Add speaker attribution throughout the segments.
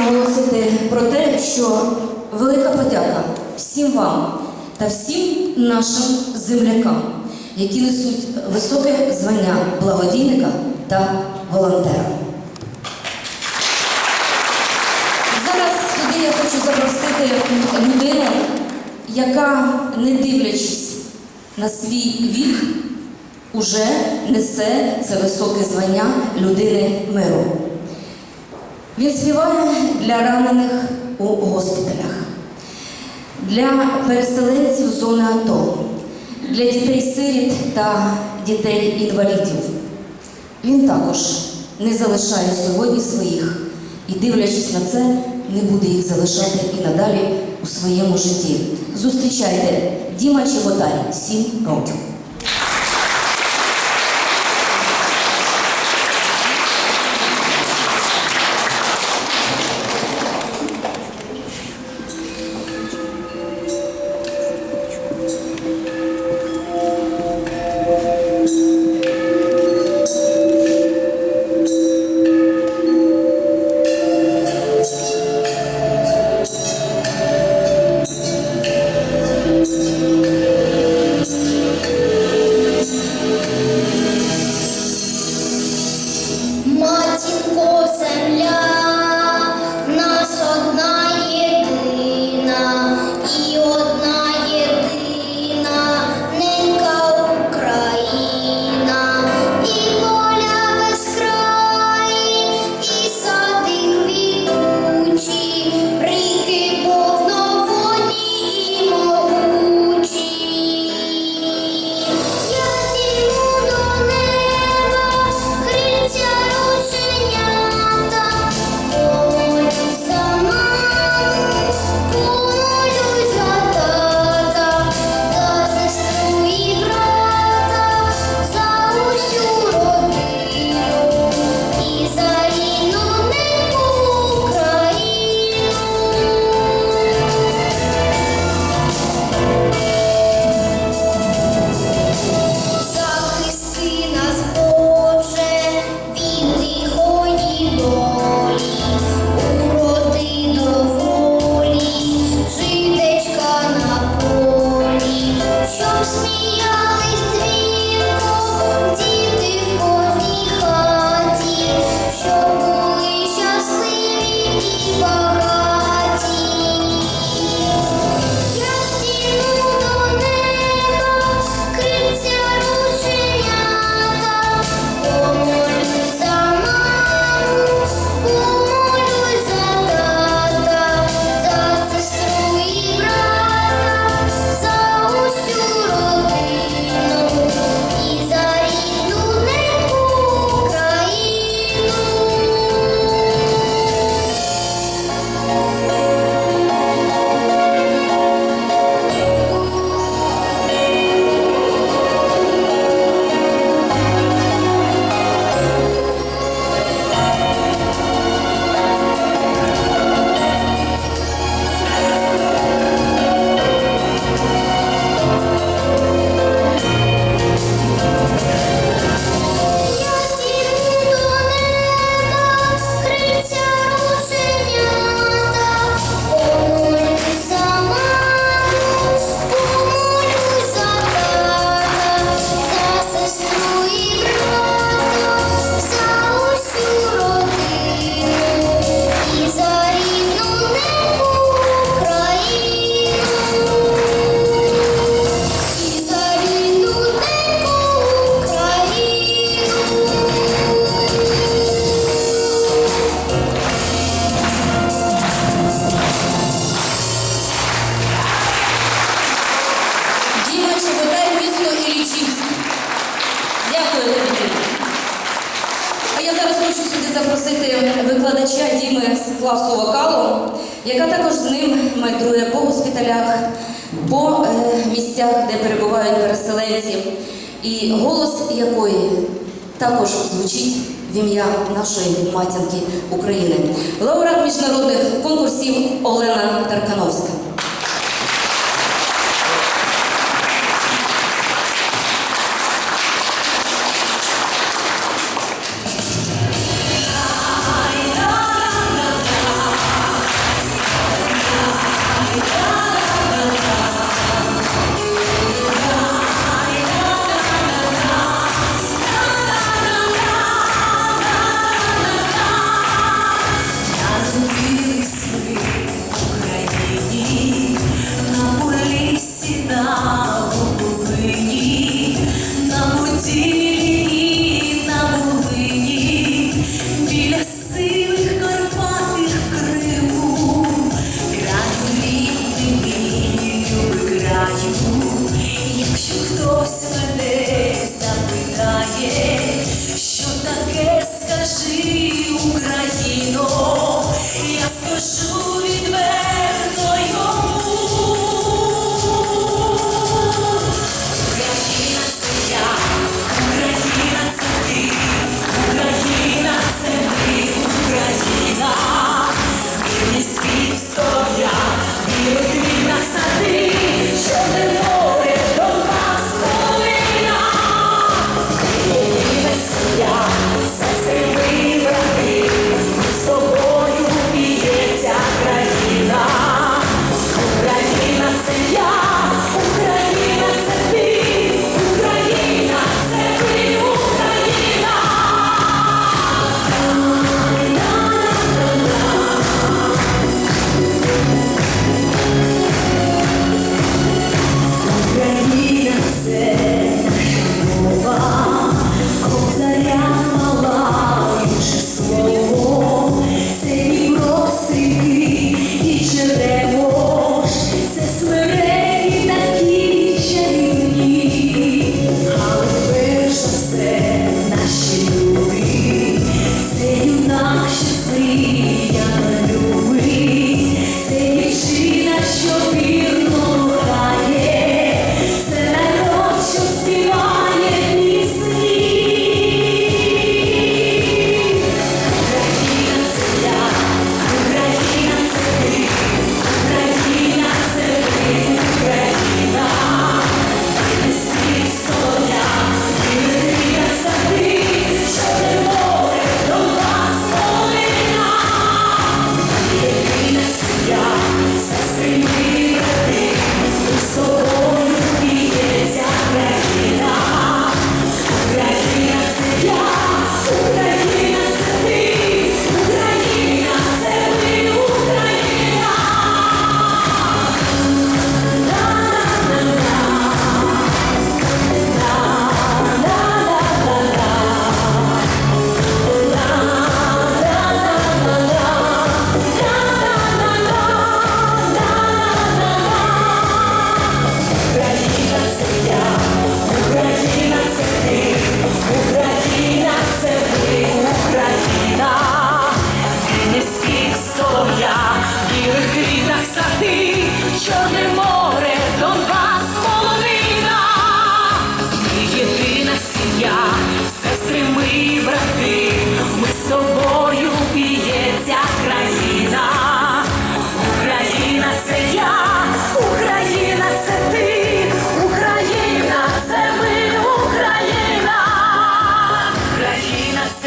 Speaker 1: наголосити про те, що велика подяка всім вам та всім нашим землякам, які несуть високе звання благодійника та волонтера. Зараз сюди я хочу запросити людину, яка, не дивлячись на свій вік, уже несе це високе звання людини миру. Він співає для ранених у госпіталях, для переселенців зони АТО, для дітей-сиріт та дітей-інвалідів. Він також не залишає сьогодні своїх і, дивлячись на це, не буде їх залишати і надалі у своєму житті. Зустрічайте Діма Чеботарь, 7 років. Push me on. З класу вокалу, яка також з ним майдрує по госпіталях, по е, місцях, де перебувають переселенці, і голос якої також звучить в ім'я нашої матінки України. Лауреат міжнародних конкурсів Олена Таркановська.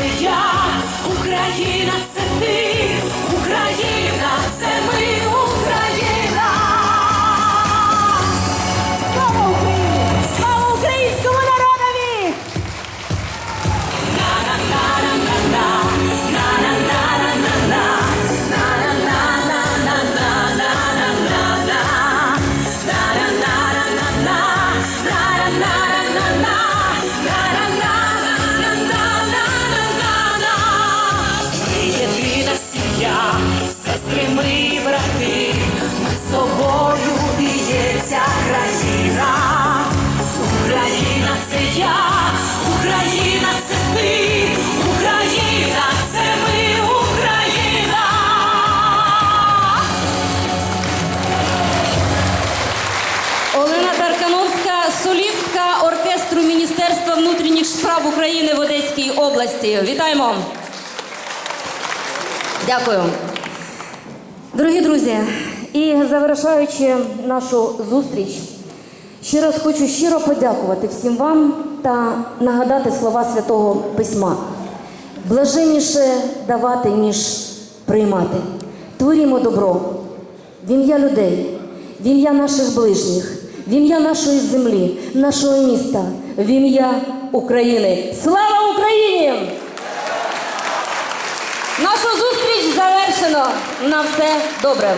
Speaker 2: це я, Україна.
Speaker 3: області. Вітаємо! Дякую. Дорогі друзі, і завершаючи нашу зустріч, ще раз хочу щиро подякувати всім вам та нагадати слова святого письма. Блаженніше давати, ніж приймати. Творімо добро в ім'я людей, в ім'я наших ближніх, в ім'я нашої землі, нашого міста, в ім'я України. Слава! Нашу зустріч завершено на все добре.